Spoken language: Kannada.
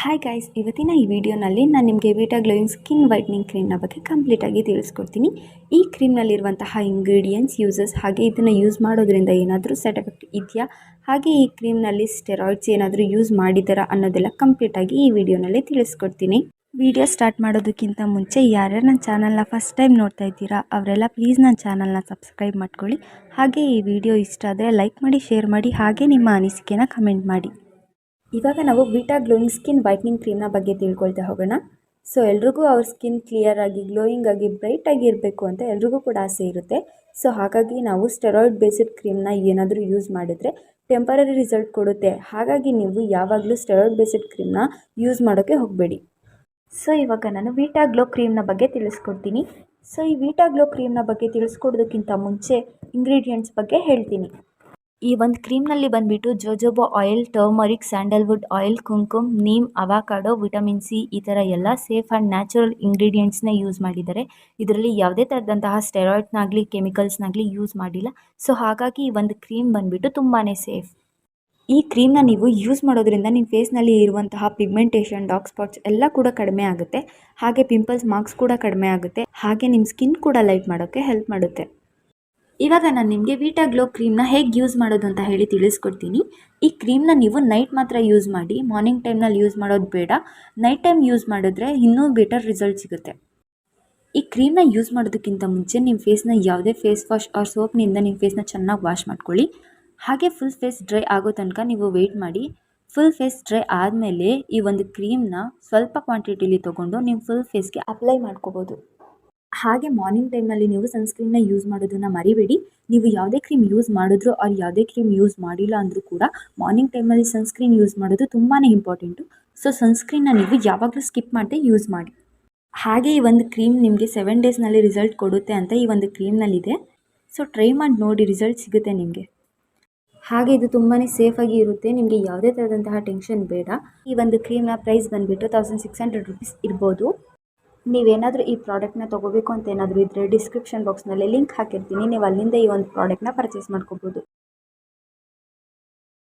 ಹಾಯ್ ಗೈಸ್ ಇವತ್ತಿನ ಈ ವಿಡಿಯೋನಲ್ಲಿ ನಾನು ನಿಮಗೆ ವಿಟಾ ಗ್ಲೋಯಿಂಗ್ ಸ್ಕಿನ್ ವೈಟ್ನಿಂಗ್ ಕ್ರೀಮ್ನ ಬಗ್ಗೆ ಕಂಪ್ಲೀಟಾಗಿ ತಿಳಿಸ್ಕೊಡ್ತೀನಿ. ಈ ಕ್ರೀಮ್ನಲ್ಲಿರುವಂತಹ ಇಂಗ್ರೀಡಿಯೆಂಟ್ಸ್ ಯೂಸಸ್ ಹಾಗೆ ಇದನ್ನು ಯೂಸ್ ಮಾಡೋದ್ರಿಂದ ಏನಾದರೂ ಸೈಡ್ ಎಫೆಕ್ಟ್ ಇದೆಯಾ? ಹಾಗೆ ಈ ಕ್ರೀಮ್ನಲ್ಲಿ ಸ್ಟೆರಾಯ್ಡ್ಸ್ ಏನಾದರೂ ಯೂಸ್ ಮಾಡಿದ್ದಾರಾ ಅನ್ನೋದೆಲ್ಲ ಕಂಪ್ಲೀಟಾಗಿ ಈ ವಿಡಿಯೋನಲ್ಲಿ ತಿಳಿಸ್ಕೊಡ್ತೀನಿ. ವಿಡಿಯೋ ಸ್ಟಾರ್ಟ್ ಮಾಡೋದಕ್ಕಿಂತ ಮುಂಚೆ ಯಾರ್ಯಾರು ನನ್ನ ಚಾನಲ್ನ ಫಸ್ಟ್ ಟೈಮ್ ನೋಡ್ತಾ ಇದ್ದೀರಾ, ಅವರೆಲ್ಲ ಪ್ಲೀಸ್ ನನ್ನ ಚಾನಲ್ನ ಸಬ್ಸ್ಕ್ರೈಬ್ ಮಾಡ್ಕೊಳ್ಳಿ. ಹಾಗೆ ಈ ವಿಡಿಯೋ ಇಷ್ಟ ಆದರೆ ಲೈಕ್ ಮಾಡಿ ಶೇರ್ ಮಾಡಿ, ಹಾಗೆ ನಿಮ್ಮ ಅನಿಸಿಕೆನ ಕಮೆಂಟ್ ಮಾಡಿ. ಇವಾಗ ನಾವು ವಿಟಾ ಗ್ಲೋಯಿಂಗ್ ಸ್ಕಿನ್ ವೈಟ್ನಿಂಗ್ ಕ್ರೀಮ್ನ ಬಗ್ಗೆ ತಿಳ್ಕೊಳ್ತಾ ಹೋಗೋಣ. ಸೊ ಎಲ್ರಿಗೂ ಅವ್ರ ಸ್ಕಿನ್ ಕ್ಲಿಯರ್ ಆಗಿ ಗ್ಲೋಯಿಂಗ್ ಆಗಿ ಬ್ರೈಟ್ ಆಗಿ ಇರಬೇಕು ಅಂತ ಎಲ್ರಿಗೂ ಕೂಡ ಆಸೆ ಇರುತ್ತೆ. ಸೊ ಹಾಗಾಗಿ ನಾವು ಸ್ಟೆರಾಯ್ಡ್ ಬೇಸ್ಡ್ ಕ್ರೀಮ್ನ ಏನಾದರೂ ಯೂಸ್ ಮಾಡಿದರೆ ಟೆಂಪರರಿ ರಿಸಲ್ಟ್ ಕೊಡುತ್ತೆ. ಹಾಗಾಗಿ ನೀವು ಯಾವಾಗಲೂ ಸ್ಟೆರಾಯ್ಡ್ ಬೇಸ್ಡ್ ಕ್ರೀಮ್ನ ಯೂಸ್ ಮಾಡೋಕ್ಕೆ ಹೋಗಬೇಡಿ. ಸೊ ಇವಾಗ ನಾನು ವೀಟಾ ಗ್ಲೋ ಕ್ರೀಮ್ನ ಬಗ್ಗೆ ತಿಳಿಸ್ಕೊಡ್ತೀನಿ. ಸೊ ಈ ವೀಟಾ ಗ್ಲೋ ಕ್ರೀಮ್ನ ಬಗ್ಗೆ ತಿಳಿಸ್ಕೊಡೋದಕ್ಕಿಂತ ಮುಂಚೆ ಇಂಗ್ರೀಡಿಯೆಂಟ್ಸ್ ಬಗ್ಗೆ ಹೇಳ್ತೀನಿ. ಈ ಒಂದು ಕ್ರೀಮ್ನಲ್ಲಿ ಬಂದುಬಿಟ್ಟು jojoba oil turmeric sandalwood oil kumkum neem avocado vitamin C ಈ ಥರ ಎಲ್ಲ ಸೇಫ್ ಆ್ಯಂಡ್ ನ್ಯಾಚುರಲ್ ಇಂಗ್ರೀಡಿಯೆಂಟ್ಸ್ನ ಯೂಸ್ ಮಾಡಿದ್ದಾರೆ. ಇದರಲ್ಲಿ ಯಾವುದೇ ಥರದಂತಹ ಸ್ಟೆರಾಯ್ಡ್ನಾಗಲಿ ಕೆಮಿಕಲ್ಸ್ನಾಗಲಿ ಯೂಸ್ ಮಾಡಿಲ್ಲ. ಸೊ ಹಾಗಾಗಿ ಈ ಒಂದು ಕ್ರೀಮ್ ಬಂದುಬಿಟ್ಟು ತುಂಬಾ ಸೇಫ್ ಈ ಕ್ರೀಮ್ನ ನೀವು ಯೂಸ್ ಮಾಡೋದ್ರಿಂದ ನಿಮ್ಮ ಫೇಸ್ನಲ್ಲಿ ಇರುವಂತಹ ಪಿಗ್ಮೆಂಟೇಷನ್ ಡಾರ್ಕ್ ಸ್ಪಾಟ್ಸ್ ಎಲ್ಲ ಕೂಡ ಕಡಿಮೆ ಆಗುತ್ತೆ. ಹಾಗೆ ಪಿಂಪಲ್ಸ್ ಮಾರ್ಕ್ಸ್ ಕೂಡ ಕಡಿಮೆ ಆಗುತ್ತೆ. ಹಾಗೆ ನಿಮ್ಮ ಸ್ಕಿನ್ ಕೂಡ ಲೈಟ್ ಮಾಡೋಕ್ಕೆ ಹೆಲ್ಪ್ ಮಾಡುತ್ತೆ. ಇವಾಗ ನಾನು ನಿಮಗೆ ವೀಟಾ ಗ್ಲೋ ಕ್ರೀಮ್ನ ಹೇಗೆ ಯೂಸ್ ಮಾಡೋದು ಅಂತ ಹೇಳಿ ತಿಳಿಸ್ಕೊಡ್ತೀನಿ. ಈ ಕ್ರೀಮ್ನ ನೀವು ನೈಟ್ ಮಾತ್ರ ಯೂಸ್ ಮಾಡಿ ಮಾರ್ನಿಂಗ್ ಟೈಮ್ನಲ್ಲಿ ಯೂಸ್ ಮಾಡೋದು ಬೇಡ. ನೈಟ್ ಟೈಮ್ ಯೂಸ್ ಮಾಡಿದ್ರೆ ಇನ್ನೂ ಬೆಟರ್ ರಿಸಲ್ಟ್ ಸಿಗುತ್ತೆ. ಈ ಕ್ರೀಮ್ನ ಯೂಸ್ ಮಾಡೋದಕ್ಕಿಂತ ಮುಂಚೆ ನಿಮ್ಮ ಫೇಸ್ನ ಯಾವುದೇ ಫೇಸ್ ವಾಶ್ ಆರ್ ಸೋಪ್ನಿಂದ ನಿಮ್ಮ ಫೇಸ್ನ ಚೆನ್ನಾಗಿ ವಾಶ್ ಮಾಡ್ಕೊಳ್ಳಿ. ಹಾಗೆ ಫುಲ್ ಫೇಸ್ ಡ್ರೈ ಆಗೋ ತನಕ ನೀವು ವೆಯ್ಟ್ ಮಾಡಿ. ಫುಲ್ ಫೇಸ್ ಡ್ರೈ ಆದಮೇಲೆ ಈ ಒಂದು ಕ್ರೀಮ್ನ ಸ್ವಲ್ಪ ಕ್ವಾಂಟಿಟಿಲಿ ತೊಗೊಂಡು ನಿಮ್ಮ ಫುಲ್ ಫೇಸ್ಗೆ ಅಪ್ಲೈ ಮಾಡ್ಕೋಬೋದು. ಹಾಗೆ ಮಾರ್ನಿಂಗ್ ಟೈಮ್ನಲ್ಲಿ ನೀವು ಸನ್ಸ್ಕ್ರೀನ್ನ ಯೂಸ್ ಮಾಡೋದನ್ನು ಮರಿಬೇಡಿ. ನೀವು ಯಾವುದೇ ಕ್ರೀಮ್ ಯೂಸ್ ಮಾಡಿದ್ರು ಅವ್ರು ಯಾವುದೇ ಕ್ರೀಮ್ ಯೂಸ್ ಮಾಡಿಲ್ಲ ಅಂದರೂ ಕೂಡ ಮಾರ್ನಿಂಗ್ ಟೈಮಲ್ಲಿ ಸನ್ಸ್ಕ್ರೀನ್ ಯೂಸ್ ಮಾಡೋದು ತುಂಬಾ ಇಂಪಾರ್ಟೆಂಟು ಸೊ ಸನ್ಸ್ಕ್ರೀನ್ನ ನೀವು ಯಾವಾಗಲೂ ಸ್ಕಿಪ್ ಮಾಡದೆ ಯೂಸ್ ಮಾಡಿ. ಹಾಗೆ ಈ ಒಂದು ಕ್ರೀಮ್ ನಿಮಗೆ ಸೆವೆನ್ ಡೇಸ್ನಲ್ಲಿ ರಿಸಲ್ಟ್ ಕೊಡುತ್ತೆ ಅಂತ ಈ ಒಂದು ಕ್ರೀಮ್ನಲ್ಲಿದೆ ಸೊ ಟ್ರೈ ಮಾಡಿ ನೋಡಿ ರಿಸಲ್ಟ್ ಸಿಗುತ್ತೆ ನಿಮಗೆ. ಹಾಗೆ ಇದು ತುಂಬಾ ಸೇಫಾಗಿ ಇರುತ್ತೆ. ನಿಮಗೆ ಯಾವುದೇ ಥರದಂತಹ ಟೆನ್ಷನ್ ಬೇಡ. ಈ ಒಂದು ಕ್ರೀಮ್ನ ಪ್ರೈಸ್ ಬಂದುಬಿಟ್ಟು ತೌಸಂಡ್ ಸಿಕ್ಸ್ ಹಂಡ್ರೆಡ್ ರುಪೀಸ್ ಇರ್ಬೋದು. ನೀವೇನಾದರೂ ಈ ಪ್ರಾಡಕ್ಟ್ನ ತೊಗೋಬೇಕು ಅಂತ ಏನಾದರೂ ಇದ್ದರೆ ಡಿಸ್ಕ್ರಿಪ್ಷನ್ ಬಾಕ್ಸ್ನಲ್ಲಿ ಲಿಂಕ್ ಹಾಕಿರ್ತೀನಿ. ನೀವು ಅಲ್ಲಿಂದ ಈ ಒಂದು ಪ್ರಾಡಕ್ಟ್ನ ಪರ್ಚೇಸ್ ಮಾಡ್ಕೋಬೋದು.